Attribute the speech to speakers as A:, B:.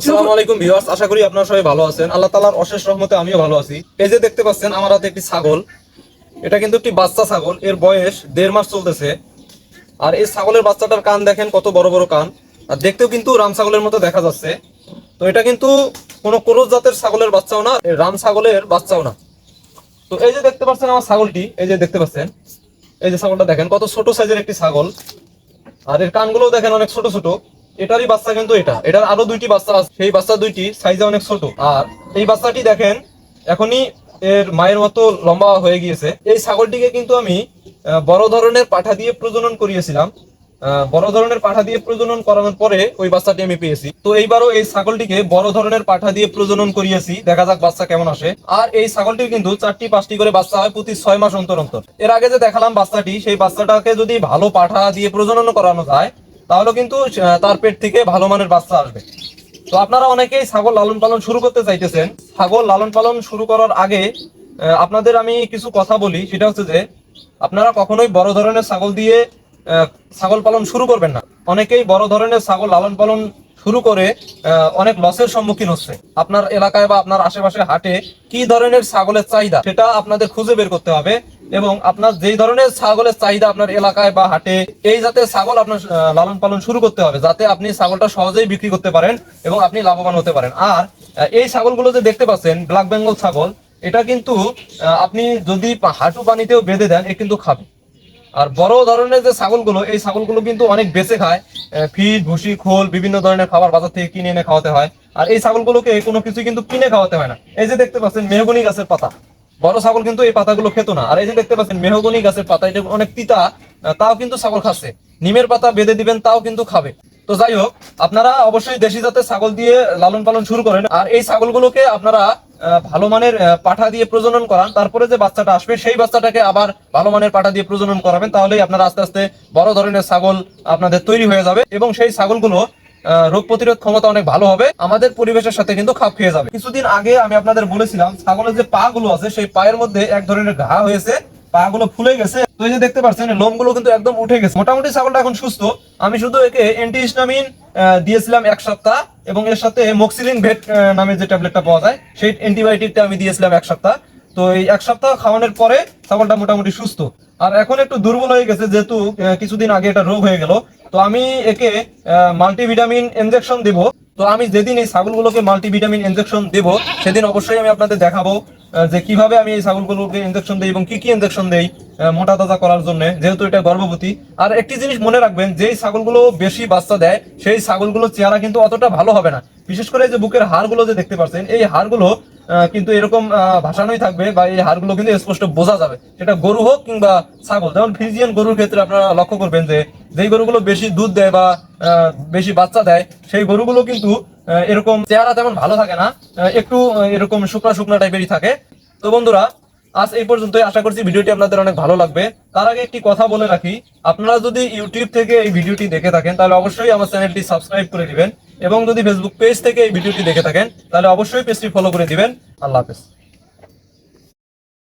A: আসসালামু আলাইকুম ভিউয়ার্স, আশা করি আপনারা সবাই ভালো আছেন। আল্লাহ তাআলার অশেষ রহমতে আমিও ভালো আছি। যে দেখতে পাচ্ছেন, আমার হাতে একটি ছাগল। এটা কিন্তু একটি বাচ্চা ছাগল। এর বয়স দেড় মাস চলতেছে। আর এই ছাগলের বাচ্চাটার কান দেখেন, কত বড় বড় কান। আর দেখতেও কিন্তু রাম ছাগলের মতো দেখা যাচ্ছে। তো এটা কিন্তু কোনো ক্রোজ জাতের ছাগলের বাচ্চাও না রাম ছাগলের বাচ্চাও না। তো এই যে দেখতে পাচ্ছেন আমার ছাগলটি, এই যে দেখতে পাচ্ছেন, এই যে ছাগলটা দেখেন, কত ছোট সাইজের একটি ছাগল। আর এর কানগুলো দেখেন অনেক ছোট ছোট। এটারই বাচ্চা কিন্তু এটা। এটার আরও দুইটি বাচ্চা আছে। সেই বাচ্চা দুইটি সাইজে অনেক ছোট। আর এই বাচ্চাটি দেখেন, এখনই এর মায়ের মতো লম্বা হয়ে গিয়েছে। এই ছাগলটিকে কিন্তু আমি বড় ধরনের পাঠা দিয়ে প্রজনন করিয়েছিলাম। বড় ধরনের পাঠা দিয়ে প্রজনন করানোর পরে ওই বাচ্চাটি আমি পেয়েছি। তো এইবারও এই ছাগলটিকে বড় ধরনের পাঠা দিয়ে প্রজনন করিয়েছি। দেখা যাক বাচ্চা কেমন আসে। আর এই ছাগলটির কিন্তু চারটি পাঁচটি করে বাচ্চা হয় প্রতি ছয় মাস অন্তর অন্তর। এর আগে যে দেখালাম বাচ্চাটি, সেই বাচ্চাটাকে যদি ভালো পাঠা দিয়ে প্রজনন করানো যায় তাহলে কিন্তু তার পেট থেকে ভালো মানের বাচ্চা আসবে। তো আপনারা অনেকেই ছাগল লালন পালন শুরু করতে চাইতেছেন। ছাগল লালন পালন শুরু করার আগে আপনাদের আমি কিছু কথা বলি। সেটা হচ্ছে যে, আপনারা কখনোই বড় ধরনের ছাগল দিয়ে ছাগল পালন শুরু করবেন না। অনেকেই বড় ধরনের ছাগল লালন পালন শুরু করে অনেক লসের সম্মুখীন হচ্ছে। আপনার এলাকায় বা আপনার আশেপাশে হাটে কি ধরনের ছাগলের চাহিদা, সেটা আপনাদের খুঁজে বের করতে হবে। এবং আপনার যেই ধরনের ছাগলের চাহিদা আপনার এলাকায় বা হাটে, এই জাতের ছাগল আপনার লালন পালন শুরু করতে হবে, যাতে আপনি ছাগলটা সহজেই বিক্রি করতে পারেন এবং আপনি লাভবান হতে পারেন। আর এই ছাগলগুলো যে দেখতে পাচ্ছেন, ব্ল্যাক বেঙ্গল ছাগল, এটা কিন্তু আপনি যদি হাঁটু পানিতেও বেঁধে দেন, এ কিন্তু খাবে। আর বড় ধরনের যে ছাগলগুলো, এই ছাগলগুলো কিন্তু অনেক বেঁচে খায় ফিড, ভুসি, খোল, বিভিন্ন ধরনের খাবার বাজার থেকে কিনে এনে খাওয়াতে হয়। আর এই ছাগলগুলোকে কোনো কিছু কিন্তু কিনে খাওয়াতে হয় না। এই যে দেখতে পাচ্ছেন, মেহগনি গাছের পাতা। বড় ছাগল কিন্তু এই পাতাগুলো খেত না। আর এই যে দেখতে পাচ্ছেন, মেহগনি গাছের পাতা, এটা অনেক তিতা তাও কিন্তু ছাগল খাচ্ছে। নিমের পাতা বেঁধে দিবেন, তাও কিন্তু খাবে। তো যাই হোক, আপনারা অবশ্যই দেশি জাতের ছাগল দিয়ে লালন পালন শুরু করেন। আর এই ছাগলগুলোকে আপনারা ভালো মানের পাঠা দিয়ে প্রজনন করান। তারপরে যে বাচ্চাটা আসবে, সেই বাচ্চাটাকে আবার ভালো মানের পাঠা দিয়ে প্রজনন করাবেন। তাহলেই আপনারা আস্তে আস্তে বড় ধরনের ছাগল আপনাদের তৈরি হয়ে যাবে। এবং সেই ছাগলগুলো রোগ প্রতিরোধ ক্ষমতা অনেক ভালো হবে, আমাদের পরিবেশের সাথে কিন্তু খাপ খেয়ে যাবে। কিছুদিন আগে আমি আপনাদের বলেছিলাম, ছাগলের যে পা গুলো আছে, সেই পায়ের মধ্যে এক ধরনের ঘা হয়েছে পা গুলো ফুলে গেছে। তো এই যে দেখতে পাচ্ছেন লোমগুলো কিন্তু একদম উঠে গেছে। মোটামুটি ছাগলটা এখন সুস্থ। আমি শুধু একে অ্যান্টি হিস্টামিন দিয়েছিলাম এক সপ্তাহ, এবং এর সাথে মক্সিলিন ভেট নামে যে ট্যাবলেটটা পাওয়া যায়, সেই অ্যান্টিবায়োটিকটা আমি দিয়েছিলাম এক সপ্তাহ। তো এই এক সপ্তাহ খাওয়ানোর পরে ছাগলটা মোটামুটি সুস্থ। আর এখন একটু দুর্বল হয়ে গেছে, যেহেতু কিছুদিন আগে এটা রোগ হয়ে গেল। তো আমি একে মাল্টিভিটামিন ইনজেকশন দেব। তো আমি যেদিন এই ছাগলগুলোকে মাল্টিভিটামিন ইনজেকশন দেব, সেদিন অবশ্যই আমি আপনাদের দেখাবো যে কীভাবে আমি এই ছাগলগুলোকে ইনজেকশন দেই এবং কি কি ইনজেকশন দেই মোটা তাজা করার জন্য, যেহেতু এটা গর্ভবতী। আর একটি জিনিস মনে রাখবেন, যেই ছাগলগুলো বেশি বাচ্চা দেয়, সেই ছাগলগুলোর চেহারা কিন্তু অতটা ভালো হবে না। বিশেষ করে যে বুকের হাড়গুলো যে দেখতে পাচ্ছেন, এই হাড়গুলো কিন্তু এরকম আহ, ভাসানোই থাকবে বা এই হাড়গুলো কিন্তু স্পষ্ট বোঝা যাবে। সেটা গরু হোক কিংবা ছাগল যেমন ফ্রিজিয়ান গরুর ক্ষেত্রে আপনারা লক্ষ্য করবেন যে যেই গরুগুলো বেশি দুধ দেয় বা বেশি বাচ্চা দেয় সেই গরুগুলো কিন্তু এরকম চেহারা তেমন ভালো থাকে না একটু এরকম শুকনা শুকনা টাইপেরই থাকে। তো বন্ধুরা আজ এই পর্যন্তই। আশা করছি ভিডিওটি আপনাদের অনেক ভালো লাগবে। তার আগে একটি কথা বলে রাখি আপনারা যদি ইউটিউব থেকে এই ভিডিওটি দেখে থাকেন তাহলে অবশ্যই আমার চ্যানেলটি সাবস্ক্রাইব করে দিবেন। এবং যদি ফেসবুক পেজ থেকে এই ভিডিওটি দেখে থাকেন, তাহলে অবশ্যই পেজটি ফলো করে দিবেন। আল্লাহ হাফেজ।